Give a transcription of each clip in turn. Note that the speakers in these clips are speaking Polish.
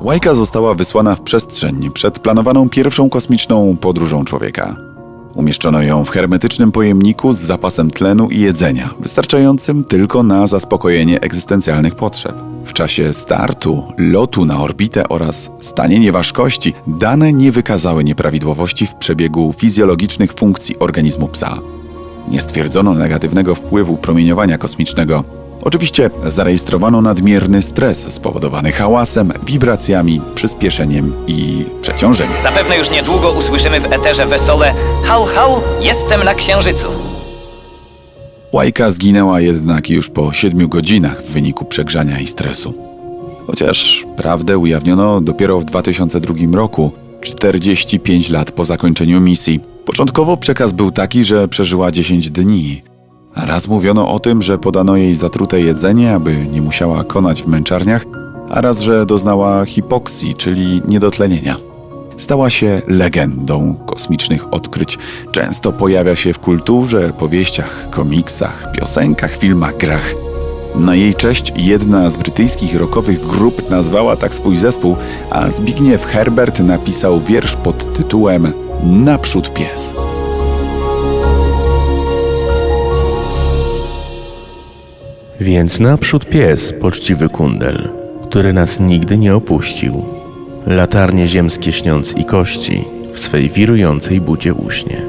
Łajka została wysłana w przestrzeń przed planowaną pierwszą kosmiczną podróżą człowieka. Umieszczono ją w hermetycznym pojemniku z zapasem tlenu i jedzenia, wystarczającym tylko na zaspokojenie egzystencjalnych potrzeb. W czasie startu, lotu na orbitę oraz stanie nieważkości dane nie wykazały nieprawidłowości w przebiegu fizjologicznych funkcji organizmu psa. Nie stwierdzono negatywnego wpływu promieniowania kosmicznego. Oczywiście zarejestrowano nadmierny stres spowodowany hałasem, wibracjami, przyspieszeniem i przeciążeniem. Zapewne już niedługo usłyszymy w eterze wesołe Hał, hał, jestem na księżycu. Łajka zginęła jednak już po 7 godzinach w wyniku przegrzania i stresu. Chociaż prawdę ujawniono dopiero w 2002 roku, 45 lat po zakończeniu misji. Początkowo przekaz był taki, że przeżyła 10 dni. Raz mówiono o tym, że podano jej zatrute jedzenie, aby nie musiała konać w męczarniach, a raz, że doznała hipoksji, czyli niedotlenienia. Stała się legendą kosmicznych odkryć. Często pojawia się w kulturze, powieściach, komiksach, piosenkach, filmach, grach. Na jej cześć jedna z brytyjskich rockowych grup nazwała tak swój zespół, a Zbigniew Herbert napisał wiersz pod tytułem Naprzód pies. Więc naprzód pies, poczciwy kundel, który nas nigdy nie opuścił. Latarnie ziemskie śniąc i kości w swej wirującej budzie uśnie.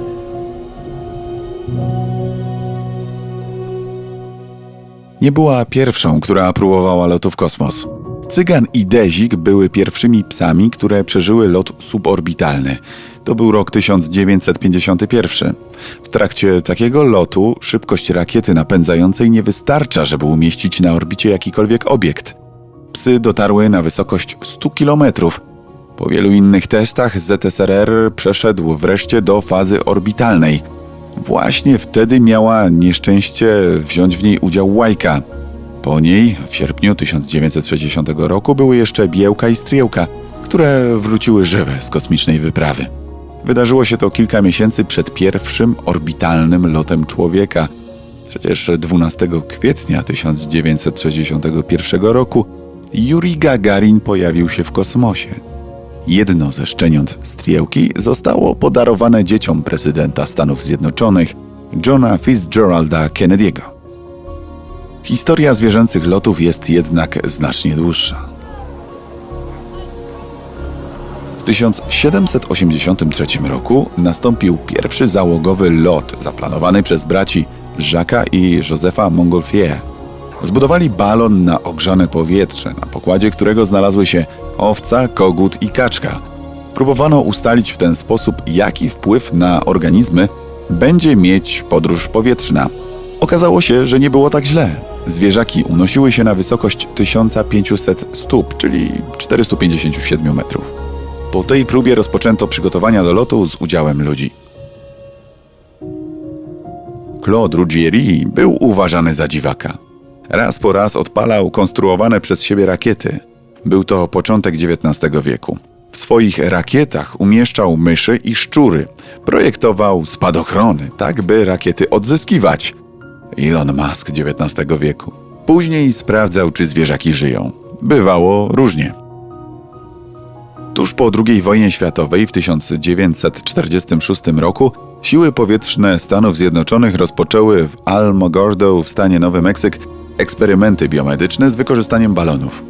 Nie była pierwszą, która próbowała lotu w kosmos. Cygan i Dezik były pierwszymi psami, które przeżyły lot suborbitalny. To był rok 1951. W trakcie takiego lotu szybkość rakiety napędzającej nie wystarcza, żeby umieścić na orbicie jakikolwiek obiekt. Psy dotarły na wysokość 100 kilometrów. Po wielu innych testach ZSRR przeszedł wreszcie do fazy orbitalnej. Właśnie wtedy miała nieszczęście wziąć w niej udział Łajka. Po niej w sierpniu 1960 roku były jeszcze Biełka i Striełka, które wróciły żywe z kosmicznej wyprawy. Wydarzyło się to kilka miesięcy przed pierwszym orbitalnym lotem człowieka. Przecież 12 kwietnia 1961 roku Yuri Gagarin pojawił się w kosmosie. Jedno ze szczeniąt striełki zostało podarowane dzieciom prezydenta Stanów Zjednoczonych, Johna Fitzgeralda Kennedy'ego. Historia zwierzęcych lotów jest jednak znacznie dłuższa. 1783 roku nastąpił pierwszy załogowy lot zaplanowany przez braci Jacques'a i Józefa Montgolfier. Zbudowali balon na ogrzane powietrze, na pokładzie którego znalazły się owca, kogut i kaczka. Próbowano ustalić w ten sposób, jaki wpływ na organizmy będzie mieć podróż powietrzna. Okazało się, że nie było tak źle. Zwierzaki unosiły się na wysokość 1500 stóp, czyli 457 metrów. Po tej próbie rozpoczęto przygotowania do lotu z udziałem ludzi. Claude Ruggieri był uważany za dziwaka. Raz po raz odpalał konstruowane przez siebie rakiety. Był to początek XIX wieku. W swoich rakietach umieszczał myszy i szczury. Projektował spadochrony, tak by rakiety odzyskiwać. Elon Musk XIX wieku. Później sprawdzał, czy zwierzaki żyją. Bywało różnie. Tuż po II wojnie światowej w 1946 roku siły powietrzne Stanów Zjednoczonych rozpoczęły w Alamogordo w stanie Nowy Meksyk eksperymenty biomedyczne z wykorzystaniem balonów.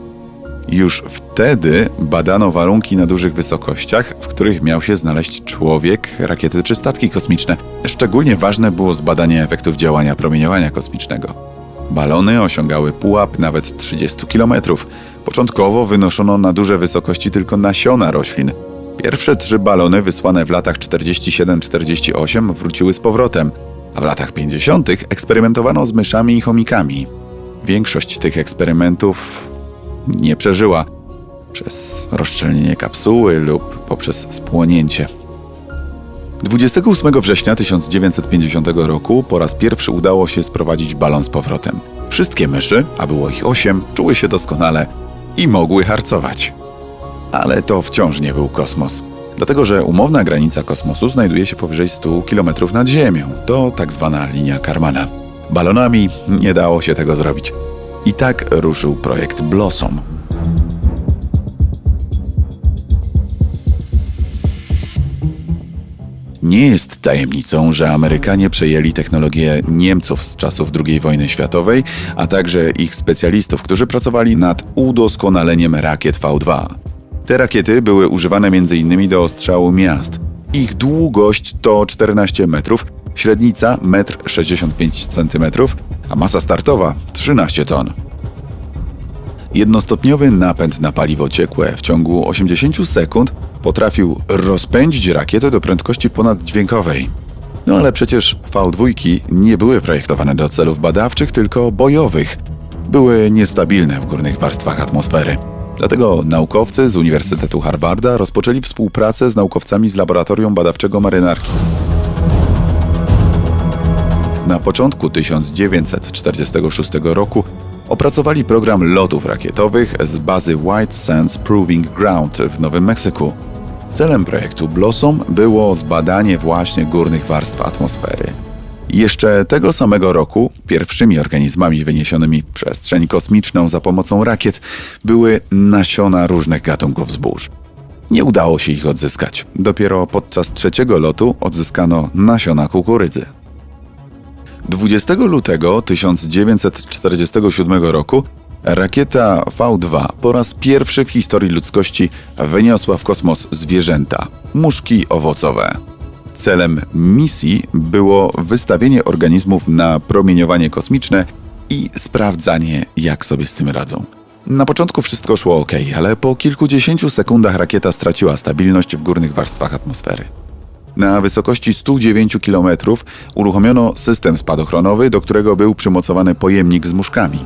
Już wtedy badano warunki na dużych wysokościach, w których miał się znaleźć człowiek, rakiety czy statki kosmiczne. Szczególnie ważne było zbadanie efektów działania promieniowania kosmicznego. Balony osiągały pułap nawet 30 km. Początkowo wynoszono na duże wysokości tylko nasiona roślin. Pierwsze trzy balony wysłane w latach 47-48 wróciły z powrotem, a w latach 50. eksperymentowano z myszami i chomikami. Większość tych eksperymentów nie przeżyła przez rozszczelnienie kapsuły lub poprzez spłonięcie. 28 września 1950 roku po raz pierwszy udało się sprowadzić balon z powrotem. Wszystkie myszy, a było ich osiem, czuły się doskonale i mogły harcować. Ale to wciąż nie był kosmos. Dlatego, że umowna granica kosmosu znajduje się powyżej 100 km nad Ziemią. To tak zwana linia Karmana. Balonami nie dało się tego zrobić. I tak ruszył projekt Blossom. Nie jest tajemnicą, że Amerykanie przejęli technologię Niemców z czasów II wojny światowej, a także ich specjalistów, którzy pracowali nad udoskonaleniem rakiet V2. Te rakiety były używane m.in. do ostrzału miast. Ich długość to 14 metrów, średnica 1,65 cm, a masa startowa 13 ton. Jednostopniowy napęd na paliwo ciekłe w ciągu 80 sekund potrafił rozpędzić rakietę do prędkości ponaddźwiękowej. No ale przecież V2 nie były projektowane do celów badawczych, tylko bojowych. Były niestabilne w górnych warstwach atmosfery. Dlatego naukowcy z Uniwersytetu Harvarda rozpoczęli współpracę z naukowcami z Laboratorium Badawczego Marynarki. Na początku 1946 roku opracowali program lotów rakietowych z bazy White Sands Proving Ground w Nowym Meksyku. Celem projektu Blossom było zbadanie właśnie górnych warstw atmosfery. Jeszcze tego samego roku pierwszymi organizmami wyniesionymi w przestrzeń kosmiczną za pomocą rakiet były nasiona różnych gatunków zbóż. Nie udało się ich odzyskać. Dopiero podczas trzeciego lotu odzyskano nasiona kukurydzy. 20 lutego 1947 roku rakieta V2 po raz pierwszy w historii ludzkości wyniosła w kosmos zwierzęta muszki owocowe. Celem misji było wystawienie organizmów na promieniowanie kosmiczne i sprawdzanie, jak sobie z tym radzą. Na początku wszystko szło ok, ale po kilkudziesięciu sekundach rakieta straciła stabilność w górnych warstwach atmosfery. Na wysokości 109 km uruchomiono system spadochronowy, do którego był przymocowany pojemnik z muszkami.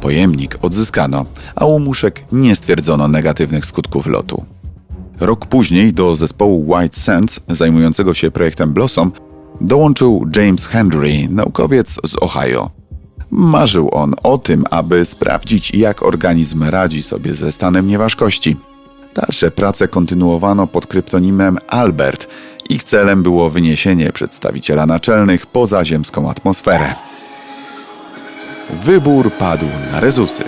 Pojemnik odzyskano, a u muszek nie stwierdzono negatywnych skutków lotu. Rok później do zespołu White Sands zajmującego się projektem Blossom dołączył James Hendry, naukowiec z Ohio. Marzył on o tym, aby sprawdzić, jak organizm radzi sobie ze stanem nieważkości. Dalsze prace kontynuowano pod kryptonimem Albert. Ich celem było wyniesienie przedstawiciela naczelnych poza ziemską atmosferę. Wybór padł na rezusy.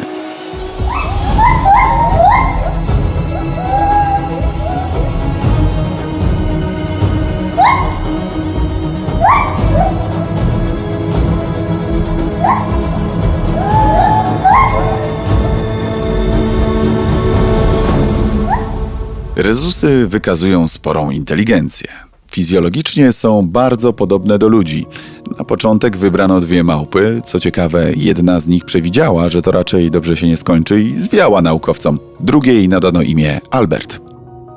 Rezusy wykazują sporą inteligencję. Fizjologicznie są bardzo podobne do ludzi. Początek wybrano dwie małpy. Co ciekawe, jedna z nich przewidziała, że to raczej dobrze się nie skończy i zwiała naukowcom. Drugiej nadano imię Albert.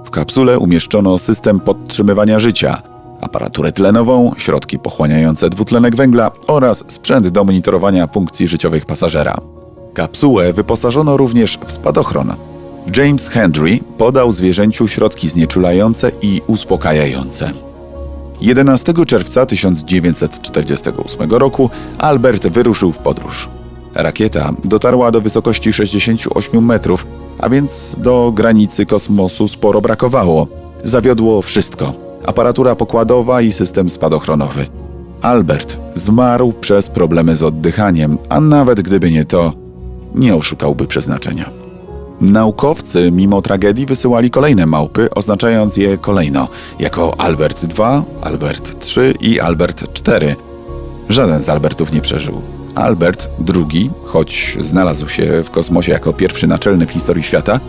W kapsule umieszczono system podtrzymywania życia, aparaturę tlenową, środki pochłaniające dwutlenek węgla oraz sprzęt do monitorowania funkcji życiowych pasażera. Kapsułę wyposażono również w spadochron. James Hendry podał zwierzęciu środki znieczulające i uspokajające. 11 czerwca 1948 roku Albert wyruszył w podróż. Rakieta dotarła do wysokości 68 metrów, a więc do granicy kosmosu sporo brakowało. Zawiodło wszystko: aparatura pokładowa i system spadochronowy. Albert zmarł przez problemy z oddychaniem, a nawet gdyby nie to, nie oszukałby przeznaczenia. Naukowcy mimo tragedii wysyłali kolejne małpy, oznaczając je kolejno jako Albert II, Albert III i Albert IV. Żaden z Albertów nie przeżył. Albert II, choć znalazł się w kosmosie jako pierwszy naczelny w historii świata,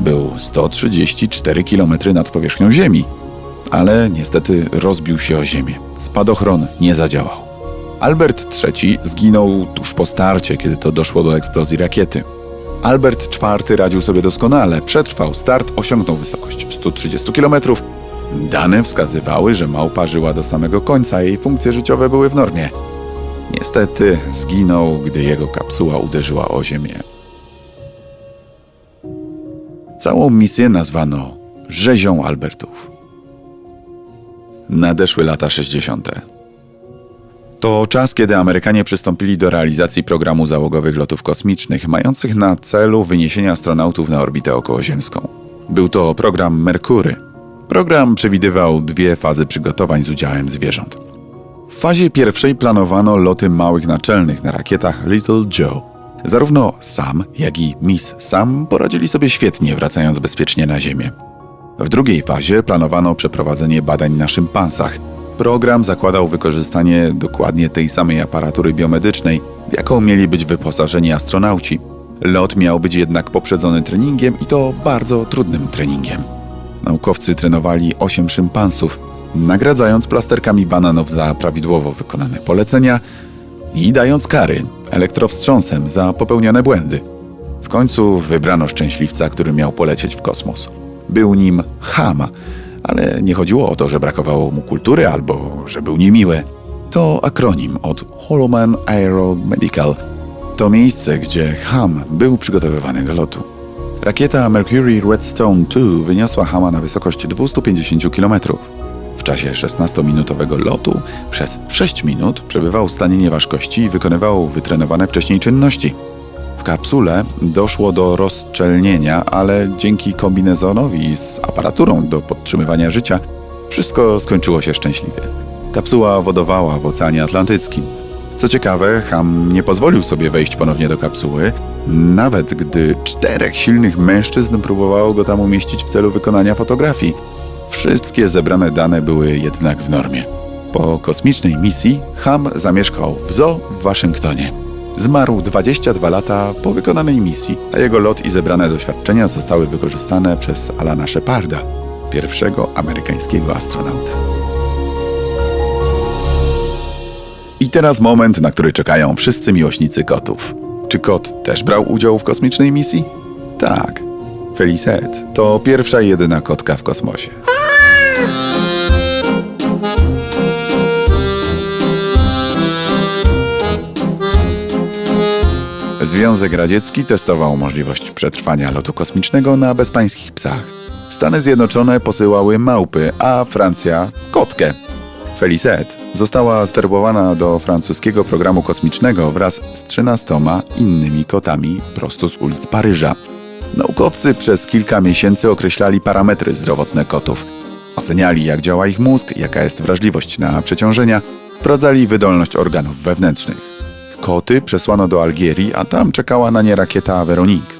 był 134 km nad powierzchnią Ziemi, ale niestety rozbił się o Ziemię. Spadochron nie zadziałał. Albert III zginął tuż po starcie, kiedy to doszło do eksplozji rakiety. Albert IV radził sobie doskonale, przetrwał start, osiągnął wysokość 130 km. Dane wskazywały, że małpa żyła do samego końca, jej funkcje życiowe były w normie. Niestety zginął, gdy jego kapsuła uderzyła o ziemię. Całą misję nazwano Rzezią Albertów. Nadeszły lata 60. To czas, kiedy Amerykanie przystąpili do realizacji programu załogowych lotów kosmicznych, mających na celu wyniesienie astronautów na orbitę okołoziemską. Był to program Merkury. Program przewidywał dwie fazy przygotowań z udziałem zwierząt. W fazie pierwszej planowano loty małych naczelnych na rakietach Little Joe. Zarówno Sam, jak i Miss Sam poradzili sobie świetnie, wracając bezpiecznie na Ziemię. W drugiej fazie planowano przeprowadzenie badań na szympansach, Program zakładał wykorzystanie dokładnie tej samej aparatury biomedycznej, w jaką mieli być wyposażeni astronauci. Lot miał być jednak poprzedzony treningiem i to bardzo trudnym treningiem. Naukowcy trenowali 8 szympansów, nagradzając plasterkami bananów za prawidłowo wykonane polecenia i dając kary elektrowstrząsem za popełnione błędy. W końcu wybrano szczęśliwca, który miał polecieć w kosmos. Był nim Ham, ale nie chodziło o to, że brakowało mu kultury albo że był niemiły. To akronim od Holoman Aeromedical. To miejsce, gdzie Ham był przygotowywany do lotu. Rakieta Mercury Redstone 2 wyniosła Hama na wysokość 250 km. W czasie 16-minutowego lotu przez 6 minut przebywał w stanie nieważkości i wykonywał wytrenowane wcześniej czynności. W kapsule doszło do rozszczelnienia, ale dzięki kombinezonowi z aparaturą do podtrzymywania życia wszystko skończyło się szczęśliwie. Kapsuła wodowała w Oceanie Atlantyckim. Co ciekawe, Ham nie pozwolił sobie wejść ponownie do kapsuły, nawet gdy czterech silnych mężczyzn próbowało go tam umieścić w celu wykonania fotografii. Wszystkie zebrane dane były jednak w normie. Po kosmicznej misji Ham zamieszkał w zoo w Waszyngtonie. Zmarł 22 lata po wykonanej misji, a jego lot i zebrane doświadczenia zostały wykorzystane przez Alana Sheparda, pierwszego amerykańskiego astronauta. I teraz moment, na który czekają wszyscy miłośnicy kotów. Czy kot też brał udział w kosmicznej misji? Tak. Felicet to pierwsza i jedyna kotka w kosmosie. Związek Radziecki testował możliwość przetrwania lotu kosmicznego na bezpańskich psach. Stany Zjednoczone posyłały małpy, a Francja kotkę. Felicet została zwerbowana do francuskiego programu kosmicznego wraz z 13 innymi kotami prosto z ulic Paryża. Naukowcy przez kilka miesięcy określali parametry zdrowotne kotów. Oceniali, jak działa ich mózg, jaka jest wrażliwość na przeciążenia, sprawdzali wydolność organów wewnętrznych. Koty przesłano do Algierii, a tam czekała na nie rakieta Veronique.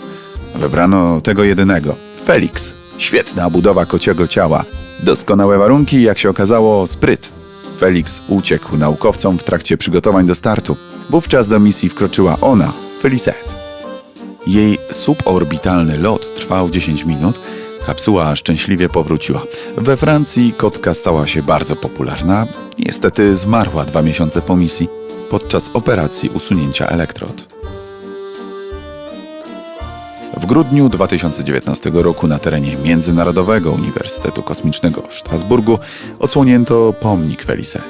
Wybrano tego jedynego Felix. Świetna budowa kociego ciała. Doskonałe warunki, jak się okazało, spryt. Felix uciekł naukowcom w trakcie przygotowań do startu. Wówczas do misji wkroczyła ona, Felicet. Jej suborbitalny lot trwał 10 minut. Kapsuła szczęśliwie powróciła. We Francji kotka stała się bardzo popularna. Niestety zmarła dwa miesiące po misji podczas operacji usunięcia elektrod. W grudniu 2019 roku na terenie Międzynarodowego Uniwersytetu Kosmicznego w Strasburgu odsłonięto pomnik Felice.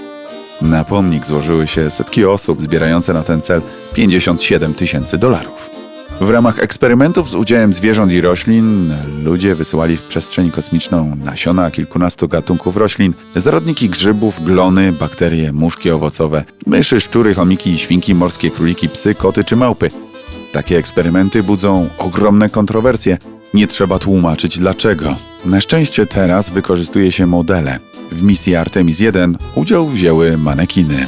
Na pomnik złożyły się setki osób zbierające na ten cel 57 tysięcy dolarów. W ramach eksperymentów z udziałem zwierząt i roślin ludzie wysyłali w przestrzeń kosmiczną nasiona kilkunastu gatunków roślin, zarodniki grzybów, glony, bakterie, muszki owocowe, myszy, szczury, chomiki, świnki, morskie króliki, psy, koty czy małpy. Takie eksperymenty budzą ogromne kontrowersje. Nie trzeba tłumaczyć dlaczego. Na szczęście teraz wykorzystuje się modele. W misji Artemis 1 udział wzięły manekiny.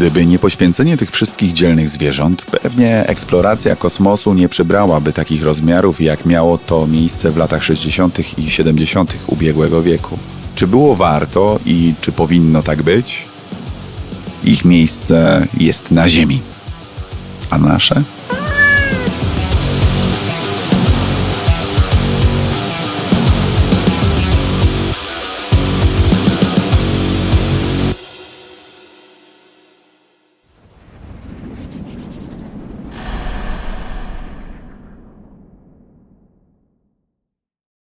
Gdyby nie poświęcenie tych wszystkich dzielnych zwierząt, pewnie eksploracja kosmosu nie przybrałaby takich rozmiarów, jak miało to miejsce w latach 60. i 70. ubiegłego wieku. Czy było warto i czy powinno tak być? Ich miejsce jest na Ziemi. A nasze?